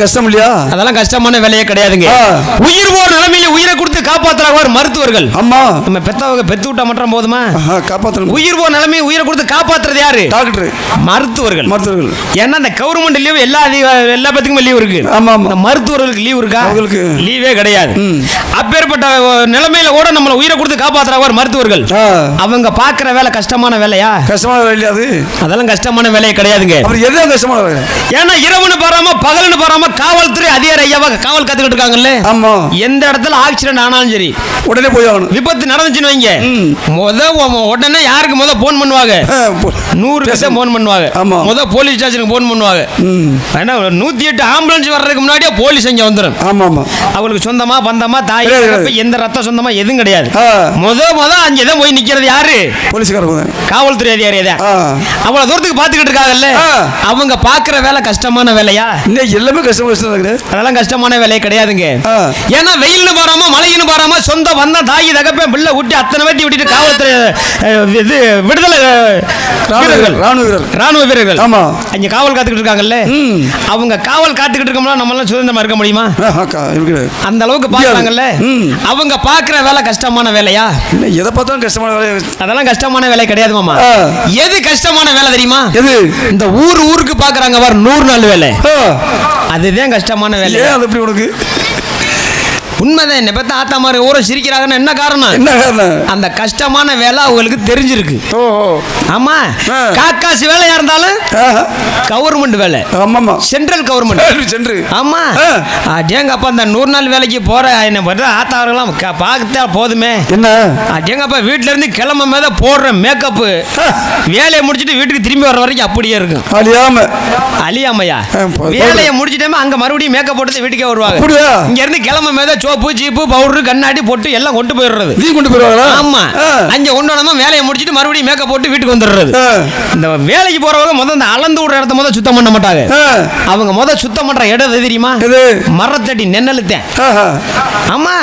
கஷ்டம் இல்லையா? அதெல்லாம் கஷ்டமான வேலையே கிடையாதுங்க. உயிர் போன நிலைமையில உயிரை கொடுத்து காப்பாத்துறாங்க மருத்துவர்கள். ஆமா. நம்ம பெத்தவங்க பெத்து விட்டா மட்டும் போதுமா? காப்பாத்தணும். உயிர் போன நிலைமையை உயிரை கொடுத்து காப்பாத்துறது யாரு? டாக்டர். மருத்துவர்கள். மருத்துவர்கள். ஏன்னா இந்த கவர்மெண்ட் லீவ் எல்லா எல்லா பேத்துக்குமே லீவ் இருக்கு. ஆமா இந்த மருத்துவர்களுக்கு லீவ் இருக்கா? அவங்களுக்கு. லீவே கிடையாது. அப்பேற்பட்ட நிலைமையில கூட நம்மள உயிரை கொடுத்து காப்பாத்துறாங்க மருத்துவர்கள். அவங்க பாக்குற வேலை கஷ்டமான வேலையா? கஷ்டமான வேலை இல்லையா அது? அதெல்லாம் கஷ்டமான வேலையே கிடையாதுங்க. அப்புறம் எதுவும் கஷ்டமான வேலை? ஏன்னா இரவுன்னு பாராம பகல்னு பாராம காவல்துறை அதிகாரி ஐயாவா காவல் காத்துக்கிட்டு இருக்காங்கல்ல? ஆமா. எந்த இடத்துல ஆக்சிடென்ட் ஆனாலும் சரி உடனே போய் ஆகணும். விபத்து நடந்துச்சுன்னு வைங்க. முத உடனே யாருக்கு முத போன் பண்ணுவாங்க? நூறு பேச போன் பண்ணுவாங்க. ஆமா. முத போலீஸ் ஸ்டேஷனுக்கு போன் பண்ணுவாங்க. ஏன்னா நூத்தி எட்டு ஆம்புலன்ஸ் வர்றதுக்கு முன்னாடியே போலீஸ் இங்க வந்துடும் ஆமா ஆமா. அவங்களுக்கு சொந்தமா பந்தமா தாய். எந்த ரத்த சொந்தமா எதுவும் கிடையாது. முத முத அங்கதான் போய் நிக்கிறது யாரு? போலீஸ்காரங்க காவல்துறை அதிகாரி தான். அவ்வளவு தூரத்துக்கு பாத்துக்கிட்டு இருக்காங்கல்ல. அவங்க பாக்குற வேலை கஷ்டமான வேலையா? இன்னைக்கு எல்லாமே கஷ்டம் கஷ்டம் இருக்குது. அதெல்லாம் கஷ்டமான வேலையே கிடையாதுங்க. ஏன்னா வெயில்னு பாராம மழைன்னு பாராம சொந்த வந்த தாய் தகப்பன் பிள்ளை விட்டு அத்தனை பேட்டி விட்டுட்டு காவல்துறை இது விடுதலை அஹ், ராணுவ வீரர்கள் வீரர் ராணுவ வீரர் ராணுவ வீரர்கள். ஆமா. அங்க காவல் காத்துக்கிட்டு இருக்காங்கல்ல. அவங்க காவல் காத்துக்கிட்டு இருக்கோம்னா நம்மளால சுதந்திரமா இருக்க முடியுமா? அந்த அளவுக்கு பாக்குறாங்கல்ல. அவங்க பாக்குற வேலை கஷ்டமான வேலையா? எதை பார்த்தாலும் கஷ்டமான வேலை. அதெல்லாம் கஷ்டமான வேலை கிடையாது மாமா. எது கஷ்டமான வேலை தெரியுமா? எது? இந்த ஊர் ஊருக்கு பாக்குறாங்க பாரு நூறு நாள் வேலை. அதுதான் கஷ்டமான வேலை. அது எப்படி உனக்கு? உண்மைதான் என்ன பத்தி ஆத்தா மாதிரி ஊரை சிரிக்கிறாங்கன்னு என்ன காரணம்? என்ன காரணம்? அந்த கஷ்டமான வேலை அவங்களுக்கு தெரிஞ்சிருக்கு. ஆமா. காக்காசு வேலையா இருந்தாலும். கவர்மெண்ட் வேலை. ஆமாம்மா. சென்ட்ரல் கவர்மெண்ட் சென்று, சென்று. ஆமா. அடேங்கப்பா அந்த நூறு நாள் வேலைக்கு போற என்ன பண்ற ஆத்தாவரெல்லாம் பார்த்தா போதுமே. என்ன? அடேங்கப்பா வீட்ல இருந்து கிளம்ப மேத போடுற மேக்கப்பு ஆ. வேலையை முடிச்சிட்டு வீட்டுக்கு திரும்பி வர வரைக்கும் அப்படியே இருக்கும். அழியாம. அழியாமையா? வேலையை முடிச்சிட்டே அங்க மறுபடியும் மேக்கப் போட்டு வீட்டுக்கே வருவாங்க. இங்க இருந்து கிளம்ப மேத சோப்பு சீப்பு பவுடர் கண்ணாடி போட்டு எல்லாம் கொண்டு போயிடுறது. நீ கொண்டு போயிருவாங்களா ஆமா. அங்க கொண்டு வந்தோமா வேலையை முடிச்சிட்டு மறுபடியும் மேக்கப் போட்டு வீட்டுக்கு வந்துடுறது. இந்த வேலைக்கு போறவங்க முதல்ல இந்த அளந்து விடுற இடத்த முதல்ல சுத்தம் பண்ண மாட்டாங்க. அவங்க முத சுத்தம் பண்ற இடம் எது தெரியுமா? மரத்தடி நென்னலுத்தேன். ஆமா.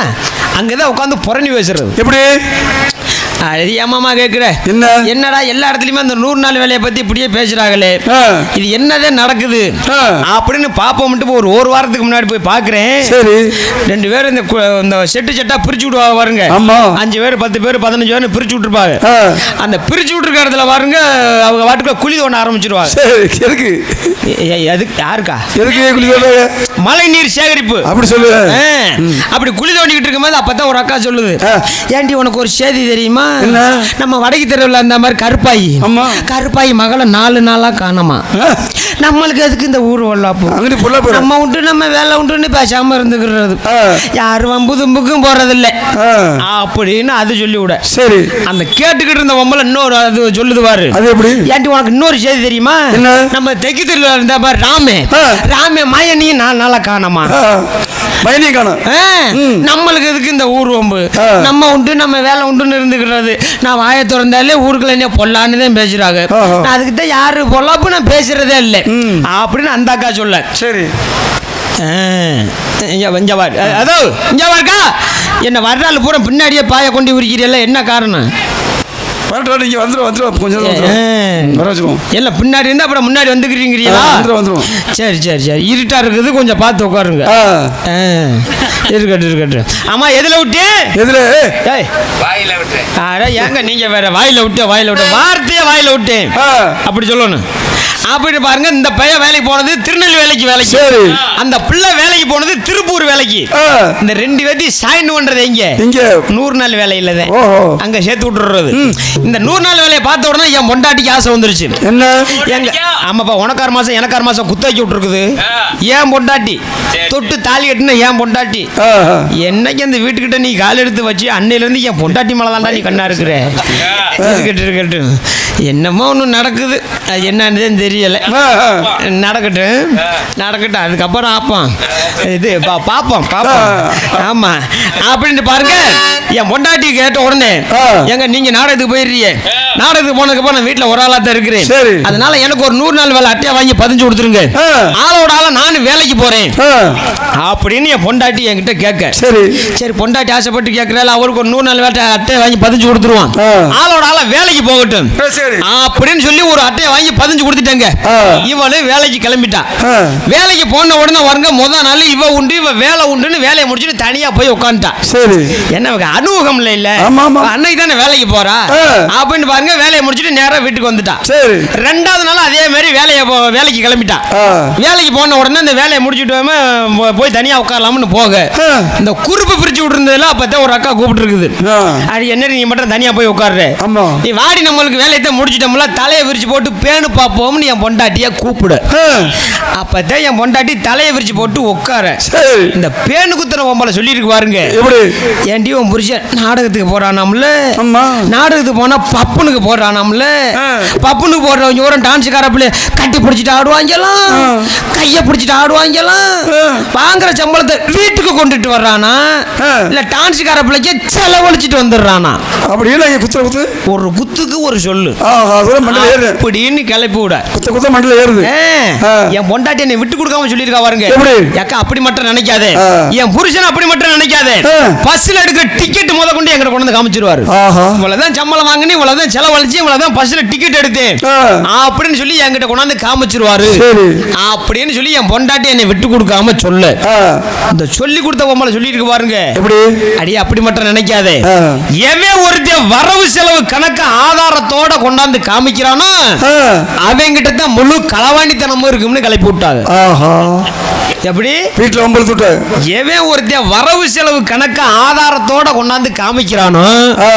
அங்கதான் உட்காந்து புறணி பேசுறது. எப்படி? அது ஏமாமா கேக்குற? என்ன? என்னடா எல்லா இடத்துலயுமே அந்த நூறு நாள் வேலையை பத்தி இப்படியே பேசுறாங்களே. இது என்னதே நடக்குது. அப்படின்னு பாப்போம்ட்டு ஒரு ஒரு வாரத்துக்கு முன்னாடி போய் பாக்குறேன். சரி. ரெண்டு பேரும் இந்த கு- இந்த செட்டு செட்டா பிரிச்சு விடுவாங்க பாருங்க. ஆமா. அஞ்சு பேர் பத்து பேர் பதினஞ்சு பேர் பிரிச்சு விட்டுருப்பாங்க. ஆ. அந்த பிரிச்சு விட்டுருக்க இடத்துல பாருங்க அவங்க வாட்டுக்குள்ள குழி தோண்ட ஆரம்பிச்சிருவாங்க. சரி எதுக்கு? எ- எ- எதுக்கு? யாருக்கா? எதுக்கு சொல்றாங்க மழை நீர் சேகரிப்பு. அப்படி சொல்லு. ஆ, அப்படி குழி தோண்டிக்கிட்டு இருக்கும்போது அப்பதான் ஒரு அக்கா சொல்லுது. ஆ. ஏண்டி உனக்கு ஒரு செய்தி தெரியுமா? நம்ம வடக்கு தெருவில் அந்த மாதிரி கருப்பாயி. கருப்பாயி மகளை நாலு நாளா காணோமா. நம்மளுக்கு எதுக்கு இந்த ஊர் வல்லாப்போ அங்கிட்டு நம்ம உண்டு நம்ம வேலை உண்டுன்னு பேசாம இருந்துக்கிறது. யாரும் வம்பு தும்புக்கும் போறதில்ல. அப்படின்னு அது சொல்லி விட சரி அந்த கேட்டுக்கிட்டு இருந்த பொம்பளை இன்னொரு அது சொல்லுது பாரு அது எப்படி ஏன்டி உனக்கு இன்னொரு செய்தி தெரியுமா? நம்ம தெற்கு தெருவில் இருந்த பாரு ராமே. ராமே மாயனியும் நாலு நாளா காணோமா. பயணியை காணும். நம்மளுக்கு எதுக்கு இந்த ஊர் வம்பு. நம்ம உண்டு நம்ம வேலை உண்டுன்னு இருந்துக்கிறது நான் வாயை திறந்தாலே ஊருக்குள்ள என்ன பொல்லான்னு தான் பேசுறாங்க. நான் அதுக்கிட்ட யாரு பொல்லாப்பு நான் பேசுறதே இல்லை. அப்படின்னு அந்த அக்கா சொல்ல. சரி. அதோ இங்க வாருக்கா என்ன வர்றாள் பூரா பின்னாடியே பாய கொண்டு உரிக்கிறீல்ல என்ன காரணம்? வரட்டும் நீங்க வந்துடும் வந்துடும் கொஞ்சம். வந்துடும் வர வச்சுக்கோம் இல்ல பின்னாடி இருந்தா அப்புறம் முன்னாடி வந்துக்கிறீங்களா ஆ, வந்துரும், வந்துரும். சரி சரி சரி. இருட்டா இருக்குது கொஞ்சம் பார்த்து உட்காருங்க. ஆ. ஆ, இருக்கட்டும் இருக்கட்டும். ஆமா எதுல விட்டு? எதுல? ஏய். வாயில விட்டு அட ஏங்க நீங்க வேற வாயில விட்டு வாயில விட்டு. வார்த்தையே வாயில விட்டு ஆ. அப்படி சொல்லணும். அப்படி பாருங்க இந்த பையன் வேலைக்கு போனது திருநெல்வேலிக்கு வேலைக்கு. சரி. அந்த பிள்ளை வேலைக்கு போனது திருப்பூர் வேலைக்கு. இந்த ரெண்டு பேர்த்தையும் சாயின் பண்றது எங்க? இங்க நூறு நாள் தான் ஓஹோ. அங்க சேர்த்து விட்டுறது இந்த நூறு நாள் வேலையை பார்த்த உடனே என் பொண்டாட்டிக்கு ஆசை வந்துருச்சு. என்ன? எங்க ஆமாப்பா உனக்கார மாசம் எனக்கார மாசம் குத்தாக்கி விட்டுருக்குது. ஏன் பொண்டாட்டி? தொட்டு தாலி கட்டின ஏன் பொண்டாட்டி. என்னைக்கு அந்த வீட்டுக்கிட்ட நீ கால் எடுத்து வச்சு அன்னையில இருந்து என் பொண்டாட்டி மேல தான்டா நீ கண்ணா இருக்கிற? என்னமோ ஒன்று நடக்குது. அது என்னன்னு தெரியல. நடக்கட்டும். நடக்கட்டும். அதுக்கப்புறம் ஆப்போம் இது பா- பாப்போம் பாப்போம். ஆமா. அப்படின்ட்டு பாருங்க. என் பொண்டாட்டி கேட்ட உடனே. எங்க நீங்க நாடகத்துக்கு போயிடுறீங்க. நாடகத்துக்கு போனதுக்கு நான் வீட்டுல ஒரு ஆளா தான் இருக்கிறேன். சரி. அதனால எனக்கு ஒரு நூறு நாள் வேலை அட்டையை வாங்கி பதிஞ்சு கொடுத்துருங்க. ஆளோட ஆள நானும் வேலைக்கு போறேன். அப்படின்னு என் பொண்டாட்டி என்கிட்ட கேட்க. சரி. சரி பொண்டாட்டி ஆசைப்பட்டு கேட்கறாள் அவருக்கு ஒரு நூறு நாள் வேட்டை அட்டையை வாங்கி பதிஞ்சு கொடுத்துருவான். ஆளோட ஆள வேலைக்கு போகட்டும். அப்படின்னு சொல்லி ஒரு அட்டையை வாங்கி பதிஞ்சு கொடுத்துட்டேங்க. ஆ. இவளு வேலைக்கு கிளம்பிட்டா. ஆ. வேலைக்கு போன உடனே வருங்க முத நாள் இவ உண்டு இவ வேலை உண்டுன்னு வேலையை முடிச்சுட்டு தனியா போய் உட்காந்துட்டா சரி. என்ன அனுபவம் இல்ல இல்ல. அன்னைக்கு தானே வேலைக்கு போறா. அப்படின்னு பாருங்க வேலையை முடிச்சுட்டு நேரா வீட்டுக்கு வந்துட்டா. சரி. ரெண்டாவது நாள் அதே மாதிரி வேலையை வேலைக்கு கிளம்பிட்டா. ஆ. வேலைக்கு போன உடனே இந்த வேலையை முடிச்சுட்டு போய் தனியா உட்காரலாம்னு போக. இந்த குறுப்பு பிரிச்சு விட்டுருந்ததுல அப்பதான் ஒரு அக்கா கூப்பிட்டு இருக்குது. அது என்ன நீ மட்டும் தனியா போய் உட்கார்ற? ஆமா. நீ வாடி நம்மளுக்கு வேலையை தான் முடிச்சிட்டோம்ல தலையை விரிச்சு போட்டு பேணு பார்ப்போம்னு என் பொண்டாட்டிய கூப்பிடு. அப்பதான் என் பொண்டாட்டி தலையை விரிச்சு போட்டு உட்கார. இந்த பேணு குத்துற பொம்பளை சொல்லியிருக்கு பாருங்க. ஏன்டி உன் புருஷன் நாடகத்துக்கு போறானாம்ல? ஆமா. நாடகத்துக்கு போனா பப்புனுக்கு போடுறானாம்ல. பப்புனுக்கு போடுறவங்க ஒரு டான்ஸ் காரப்பிள்ளை கட்டி பிடிச்சிட்டு ஆடுவாங்கலாம். கைய பிடிச்சிட்டு ஆடுவாங்கலாம். வாங்குற சம்பளத்தை வீட்டுக்கு கொண்டுட்டு வர்றானா. இல்ல டான்ஸ் காரப்பிள்ளைக்கு செலவழிச்சிட்டு வந்துடுறானா அப்படியே நான் குத்துற குத்து ஒரு குத்துக்கு ஒரு சொல்லு அப்படின்னு கிளப்பி விட குத்த குத்த மண்டல ஏறுது. என் பொண்டாட்டி என்னை விட்டு கொடுக்காம சொல்லியிருக்கா பாருங்க? அக்கா அப்படி மட்டும் நினைக்காதே. என் புருஷன் அப்படி மட்டும் நினைக்காதே. பஸ்ல எடுக்கிற டிக்கெட் முத கொண்டு எங்கிட்ட கொண்டு வந்து காமிச்சிருவாரு இவ்வளவுதான் சம்பளம் வாங்கினேன் இவ்வளவுதான் செலவழிச்சு இவ்வளவுதான் பஸ்ல டிக்கெட் எடுத்தேன். அப்படின்னு சொல்லி என்கிட்ட கொண்டாந்து காமிச்சிருவாரு. சரி. அப்படின்னு சொல்லி என் பொண்டாட்டி என்னை விட்டு கொடுக்காம சொல்லு. இந்த சொல்லி கொடுத்த பொம்பளை சொல்லியிருக்கு பாருங்க. எப்படி? அடி அப்படி மட்டும் நினைக்காதே. எவன் ஒருத்தன் வரவு செலவு கணக்கு ஆதாரத்தோட கொண்டாந்து காமிக்கிறானோ அவங்கிட்ட தான் முழு களவாணித்தனமும் இருக்கும்னு கிளப்பி விட்டாங்க. எப்படி? வீட்டில் ஒம்பது துட்டு. எவன் ஒருத்தன் வரவு செலவு கணக்கு ஆதாரத்தோட கொண்டாந்து காமிக்கிறானோ ஆ.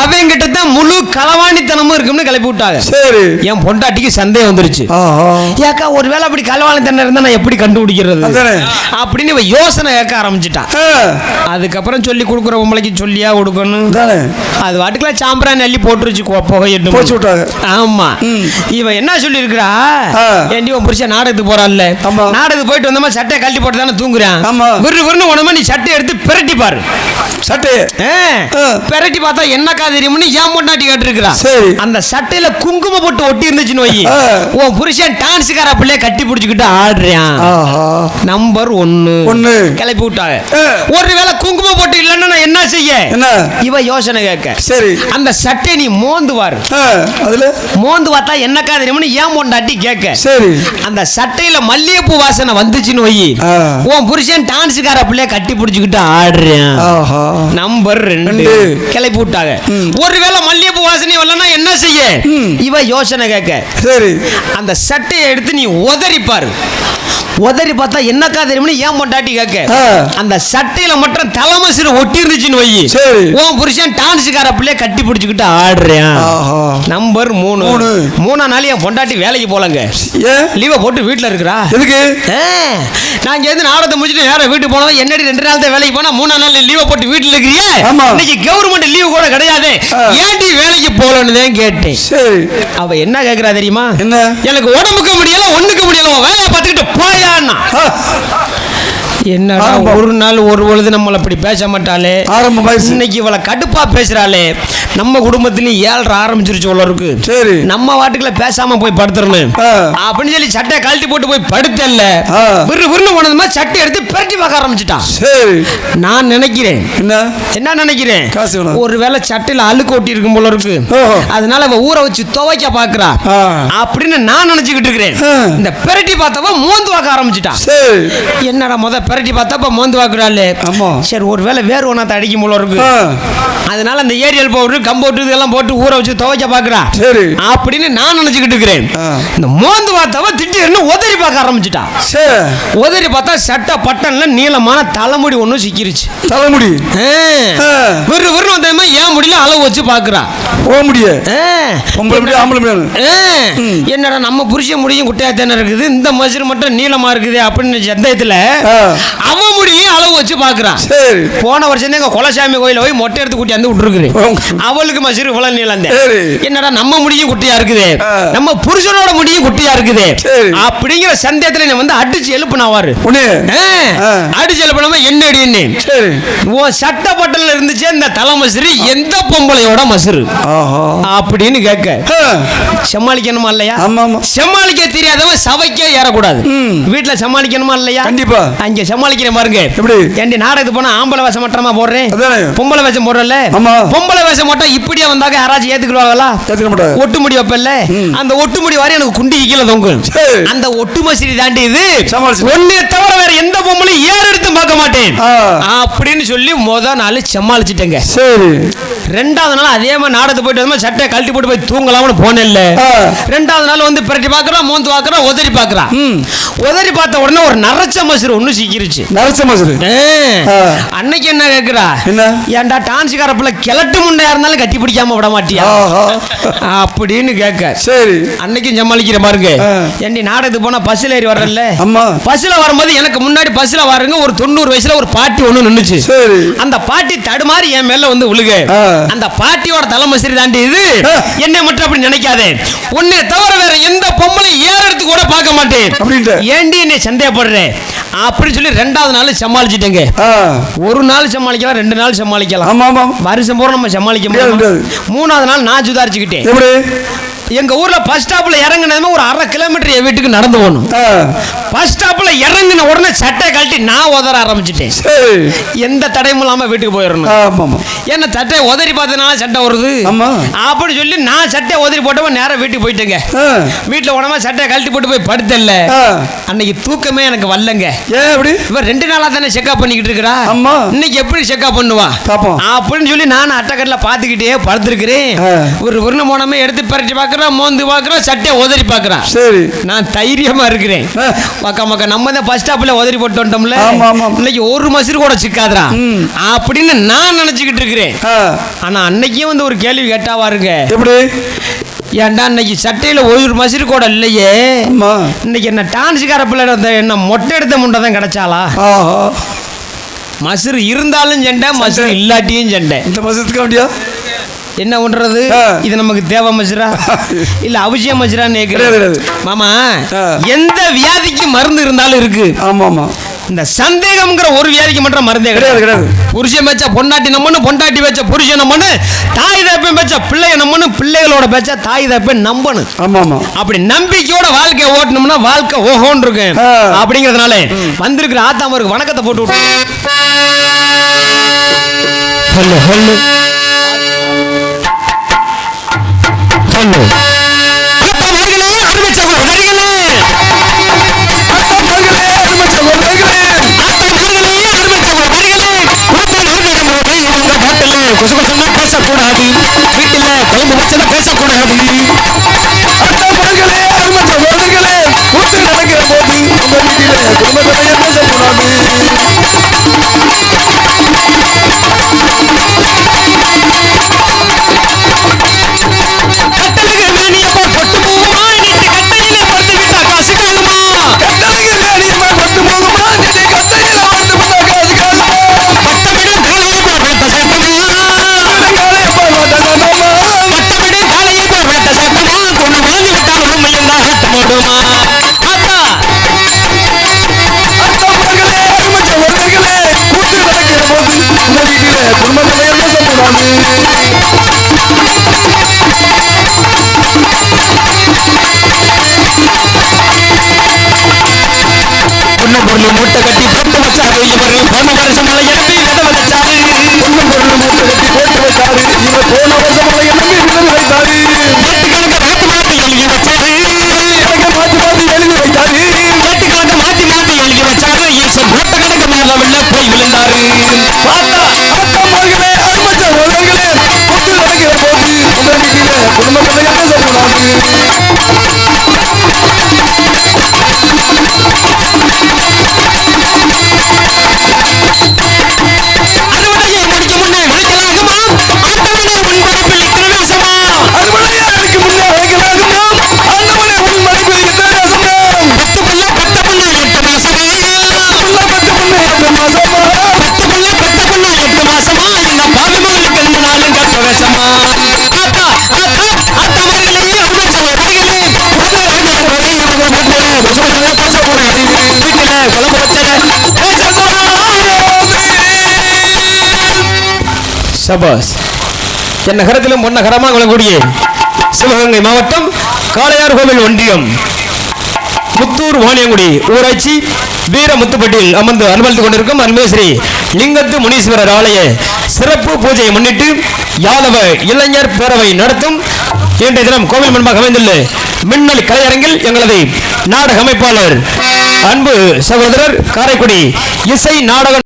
அவங்கிட்ட தான் முழு களவாணித்தனமும் இருக்கும்னு கிளப்பி விட்டாங்க. சரி. என் பொண்டாட்டிக்கு சந்தேகம் வந்துருச்சு. ஏக்கா ஒருவேளை அப்படி களவாணித்தனம் இருந்தா நான் எப்படி கண்டுபிடிக்கிறது. அப்படின்னு இவ யோசனை கேட்க ஆரம்பிச்சிட்டா. ஆ. அதுக்கப்புறம் சொல்லி கொடுக்குற பொம்பளைக்கு சொல்லியா கொடுக்கணும்? அது வாட்டுக்குலாம் சாம்பிராணி அள்ளி போட்டுருச்சு புகையிட்டு போச்சு விட்டாங்க. ஆமா. இவன் என்ன சொல்லியிருக்கிறா. ஏண்டி உன் புருஷன் நாடகத்துக்கு போறான்ல. நாடகத்துக்கு போயிட்டு வந்தமா சட்டையை கழட்டி போட்டு தானே தூங்குறான்? ஆமா. விரு விருன்னு உடனே நீ சட்டை எடுத்து பிரட்டி பாரு. சட்டை. பிரட்டி பார்த்தா என்னக்கா தெரியும்னு ஏன் பொண்டாட்டி கேட்டிருக்கிறா. சரி. அந்த சட்டையில குங்குமம் போட்டு ஒட்டி இருந்துச்சுன்னு வை. உன் புருஷன் டான்ஸுக்கார பிள்ளைய கட்டி பிடிச்சிக்கிட்டு ஆடுறான். ஆஹா. நம்பர் ஒன்னு ஒண்ணு. கிளப்பி விட்டாங்க. ஒருவேளை குங்குமம் போட்டு இல்லைன்னா நான் என்ன செய்ய? என்ன? இவ யோசனை கேட்க. சரி. அந்த சட்டை நீ மோந்து பாரு. அதுல? மோந்து பார்த்தா என்னக்கா தெரியும்னு ஏன் பொண்டாட்டி கேட்க. சரி. அந்த சட்டையில மல்லிகைப்பூ வாசனை வந்துச்சுன்னு வை. ஆ. உன் புருஷன் டான்ஸுக்கார பிள்ளைய கட்டி பிடிச்சிக்கிட்டு ஆடுறான். நம்பர் ரெண்டு. கிளப்பி விட்டாங்க. ஒருவேளை மல்லிகைப்பூ வாசனை வரலன்னா என்ன செய்ய? இவ யோசனை கேட்க. சரி. அந்த சட்டையை எடுத்து நீ உதறி பாரு உதறி பார்த்தா என்னக்கா தெரியும்னு ஏன் பொண்டாட்டி கேட்க. அந்த சட்டையில மட்டும் தலைமசிறு ஒட்டி இருந்துச்சுன்னு வை. உன் புருஷன் டான்ஸுக்கார பிள்ளைய கட்டி பிடிச்சிக்கிட்டு ஆடுறான். நம்பர் மூணு. மூணு. நாள் என் பொண்டாட்டி வேலைக்கு போலங்க. லீவை போட்டு வீட்டில் இருக்கிறா. எதுக்கு? நான் இங்கேருந்து நாடகத்தை முடிச்சுட்டு நேரம் வீட்டுக்கு போனவன் என்னடி ரெண்டு நாள் தான் வேலைக்கு போனா மூணா நாள் லீவை போட்டு வீட்டில் இருக்கிறியே. இன்னைக்கு கவர்மெண்ட் லீவு கூட கிடையாது. ஏன்டி வேலைக்கு போகலன்னு தான் கேட்டேன். அவ என்ன கேட்குறா தெரியுமா? என்ன? எனக்கு உடம்புக்கு முடியல ஒண்ணுக்கு முடியல வேலையை பார்த்துக்கிட்டு போயான்னா ஆ, என்னடா. ஒரு நாள் ஒரு பொழுது நம்மளை அப்படி பேச மாட்டாளே. ஆரம்பமாயிருச்சு இன்னைக்கு இவளை கடுப்பா பேசுறாளே. நம்ம குடும்பத்திலயும் ஏழ்ற ஆரம்பிச்சிருச்சு உள்ள இருக்கு. சரி. நம்ம வாட்டுக்குள்ள பேசாம போய் படுத்துறணும். அப்படின்னு சொல்லி சட்டை கழட்டி போட்டு போய் படுத்தல்ல ஆ. விரு விருன்னு போனதுமா சட்டை எடுத்து பிரட்டி பார்க்க ஆரம்பிச்சிட்டான். சரி. நான் நினைக்கிறேன். என்ன? என்ன நினைக்கிறேன். ஒருவேளை சட்டையில அழுக்கு ஒட்டி இருக்கும் போல இருக்கு. அதனால அவ ஊற வச்சு துவைக்க பாக்குறா. அப்படின்னு நான் நினைச்சுக்கிட்டு இருக்கிறேன். இந்த பிரட்டி பார்த்தவ மோந்து பார்க்க ஆரம்பிச்சிட்டான். என்னடா முத பிரட்டி பார்த்தப்ப மோந்து பார்க்குறாள். சரி ஒருவேளை வேறு ஒன்றா அடிக்கும் போல இருக்கு. அதனால அந்த ஏரியல் பவுடர் கம்பவுட்டு இதெல்லாம் போட்டு ஊற வச்சு துவைக்க பார்க்குறா. சரி. அப்படின்னு நான் நினைச்சுக்கிட்டு இருக்கிறேன். இந்த மோந்து பார்த்தவ திடீர்னு உதறி பார்க்க ஆரம்பிச்சிட்டா. சரி உதறி பார்த்தா சட்டை பட்டன்ல நீளமான தலைமுடி ஒன்று சிக்கிருச்சு. தலைமுடி. ஆ. ஆ. விறு விறுன்னு வந்ததுமே ஏன் முடியல அளவு வச்சு பார்க்குறா போக முடிய ஆ. பொம்பளை முடியும் ஆம்பளை முடியாது ஆ. என்னடா நம்ம புருஷன் முடியும் குட்டையா தானே இருக்குது இந்த மசுறு மட்டும் நீளமா இருக்குது அப்படின்னு சந்தேகத்துல. அவன் முடியும் அளவு வச்சு பாக்குறான் சரி போன வருஷம் தான் எங்க குலசாமி கோயில போய் மொட்டை எடுத்து குட்டி வந்து விட்டுருக்குறேன் அவளுக்கு மசிறு இவ்வளவு நீளம். சரி. என்னடா நம்ம முடியும் குட்டியா இருக்குது. நம்ம புருஷனோட முடியும் குட்டியா இருக்குது சரி. அப்படிங்கிற சந்தேகத்துல நீ வந்து அடிச்சு எழுப்புனாவாரு. அடிச்சு எழுப்பினாம என்ன அடின்னு சரி உன் சட்ட பட்டல இருந்துச்சு இந்த தலை மசுறு எந்த பொம்பளையோட மசுறு ஆஹா அப்படின்னு கேட்க. சமாளிக்கணுமா இல்லையா சமாளிக்க தெரியாதவன் சபைக்கே ஏறக்கூடாது. வீட்டுல சமாளிக்கணுமா இல்லையா கண்டிப்பா. அங்க சமாளிக்கிறேன் பாருங்க எப்படி? ஏண்டி நாடகத்துக்கு போனா ஆம்பளை வேஷம் மட்டமா போடுறேன். பொம்பளை வேஷம் போடுறல. பொம்பளை வேஷம் மட்டும் இப்படியே வந்தாக்க யாராச்சும் ஏத்துக்கிடுவாங்களா ஏத்துக்க மாட்டாங்க ஒட்டுமுடி வைப்பல்ல அந்த ஒட்டுமுடி வரை எனக்கு குண்டி கீழே தொங்கும் சரி. அந்த ஒட்டு மசிறி தாண்டி இது. ஒன்னே தவிர வேற எந்த பொம்பளையும் ஏறு எடுத்து பார்க்க மாட்டேன். அப்படின்னு சொல்லி முத நாள் சமாளிச்சிட்டேங்க சரி ரெண்டாவது நாள் அதே மாதிரி நாடகத்துக்கு போயிட்டு வந்து சட்டையை கழட்டி போட்டு போய் தூங்கலாம்னு போனேன்ல ஆ. ரெண்டாவது நாள் வந்து பிரட்டி பார்க்கறான் மோந்து பார்க்கறான் உதறி பார்க்கறான் ம். உதறி பார்த்த உடனே ஒரு நரச்ச மசுறு ஒண்ணு சிக்கிருச்சு. நரச்ச மசுரு. ஆ. அன்னைக்கு என்ன கேக்குறா? என்ன? ஏன்டா டான்ஸ் காரப்புல கிழட்டு முண்டையா இருந்தாலும் கட்டி பிடிக்காம விட மாட்டியா? அப்படின்னு கேட்க சரி. அன்னைக்கும் சமாளிக்கிற பாருங்க. ஏண்டி நாடகத்துக்கு போனா பஸ்ல ஏறி அம்மா பஸ்ல வரும்போது எனக்கு முன்னாடி பஸ்ல வாருங்க ஒரு தொண்ணூறு வயசுல ஒரு பாட்டி ஒண்ணு நின்னுச்சு. அந்த பாட்டி தடுமாறி என் மேல வந்து விழுக. அந்த பாட்டியோட தலைமசிரி தாண்டி இது. என்னை மட்டும் அப்படி நினைக்காதே. உன்னை தவிர வேற எந்த பொம்பளை ஏறெடுத்து கூட பார்க்க மாட்டேன். ஏண்டி என்னை சந்தேகப்படுறேன் அப்படி சொல்லி ரெண்டாவது நாள் சமாளிச்சிட்டேங்க. ஒரு நாள் சமாளிக்கலாம் ரெண்டு நாள் சமாளிக்கலாம். ஆமா ஆமா வருஷம் பூரா நம்ம சமாளிக்க முடியாது. மூணாவது நாள் நான் சுதாரிச்சுக்கிட்டேன். எங்க ஊர்ல பஸ் ஸ்டாப்ல இறங்குனதுமே ஒரு அரை கிலோமீட்டர் என் வீட்டுக்கு நடந்து போகணும். பஸ் ஸ்டாப்ல இறங்குன உடனே சட்டை கழட்டி நான் உதற ஆரம்பிச்சிட்டேன். எந்த தடையும் இல்லாம வீட்டுக்கு போயிடணும். என்ன சட்டை உதறி பார்த்தனால சட்டை வருது ஆமா. அப்படி சொல்லி நான் சட்டை உதறி போட்டவன் நேரா வீட்டுக்கு போயிட்டேங்க. வீட்டுல உடனே சட்டையை கழட்டி போட்டு போய் படுத்தல. அன்னைக்கு தூக்கமே எனக்கு வரலங்க. இவன் ரெண்டு நாளா தானே செக்அப் பண்ணிக்கிட்டு இருக்கிறா. இன்னைக்கு எப்படி செக்அப் பண்ணுவா. அப்படின்னு சொல்லி நான் அட்டக்கட்டில் பார்த்துக்கிட்டே படுத்திருக்கிறேன். ஒரு உருணை போனமே எடுத்து பரட்டி பார்க்கறான் மோந்து பார்க்கறான் சட்டையை உதறி பார்க்கறான் சரி. நான் தைரியமா இருக்கிறேன். ஆ. மக்கா நம்ம தான் பஸ் ஸ்டாப்ல உதறி போட்டு வந்துட்டோம்ல. இன்னைக்கு ஒரு மசிறு கூட சிக்காதுடா. ம். அப்படின்னு நான் நினைச்சுக்கிட்டு இருக்கிறேன். ஆ. ஆனா அன்னைக்கே வந்து ஒரு கேள்வி கேட்டா பாருங்க. எப்படி? ஏன்டா இன்னைக்கு சட்டையில ஒரு மசிறு கூட இல்லையே? இன்னைக்கு என்ன டான்ஸுக்கார பிள்ளை என்ன மொட்டை எடுத்த முண்டை தான் கிடைச்சாளா? ஆஹா. மசுறு இருந்தாலும் சண்டை மசுறு இல்லாட்டியும் சண்டை. இந்த மசத்துக்கு வேண்டியா? என்ன பண்றது. இது நமக்கு தேவை மசுரா இல்ல அவசியம் கேக்குறேன். கிடையாது. மாமா. எந்த வியாதிக்கு மருந்து இருந்தாலும் இருக்கு. ஆமா ஆமா இந்த சந்தேகம்ங்கிற ஒரு வியாதிக்கு மட்டும் மருந்தே கிடையாது. கிடையாது புருஷன் பேச்ச பொண்டாட்டி நம்மனு பொண்டாட்டி பேச்ச புருஷன் நம்மனு தாய் தப்பன் பேச்ச பிள்ளைய நம்மனு பிள்ளைகளோட பேச்ச தாய் தப்பன் நம்பணும் ஆமா ஆமா அப்படி நம்பிக்கையோட வாழ்க்கை ஓட்டணும்னா வாழ்க்கை ஓஹோன்னு இருக்கு. அப்படிங்கிறதுனால வந்திருக்கிற ஆத்தாமருக்கு வணக்கத்தை போட்டு விட்டு ஹலோ ஹலோ. ஹலோ ஆத்தாமார்களே அருமை சகோதரிகளே அத்தாமார்களே, அருமை சகோதரர்களே. ஆத்தாமார்களே அருமை சகோதரிகளே குடும்ப நேர்ந்திடும் போது இவங்க பாட்டில் குசுகுசுன்னு பேசக்கூடாது வீட்டில் குழம்பு வச்சதை பேசக்கூடாது அத்தாமார்களே, அருமை சகோதரர்களே. கூத்து நடக்கிற போது உங்க வீட்டிலே குடும்பத்திலேயே பொண்ணு மூட்டை கட்டி போட்டு வச்சாரு இவர் போன வருஷம் மலை எழுப்பி வித வச்சாரு. பொண்ணு பொருள் மூட்டை கட்டி போட்டு வச்சாரு. இவர் போன வருஷம் மலை எழுப்பி விழுந்து வைத்தாரு. சபாஸ் என் நகரத்திலும் பொன்னகரமாக விளங்கக்கூடிய சிவகங்கை மாவட்டம் காளையார் கோவில் ஒன்றியம். முத்தூர் வாணியங்குடி ஊராட்சி வீரமுத்துப்பட்டியில் அமர்ந்து அனுமதித்துக் கொண்டிருக்கும் அன்பேஸ்ரீ லிங்கத்து முனீஸ்வரர் ஆலய சிறப்பு பூஜையை முன்னிட்டு யாதவ இளைஞர் பேரவை நடத்தும். இன்றைய தினம் கோவில் முன்பாக அமைந்துள்ள மின்னல் கலையரங்கில் எங்களது நாடக அமைப்பாளர் அன்பு சகோதரர் காரைக்குடி இசை நாடக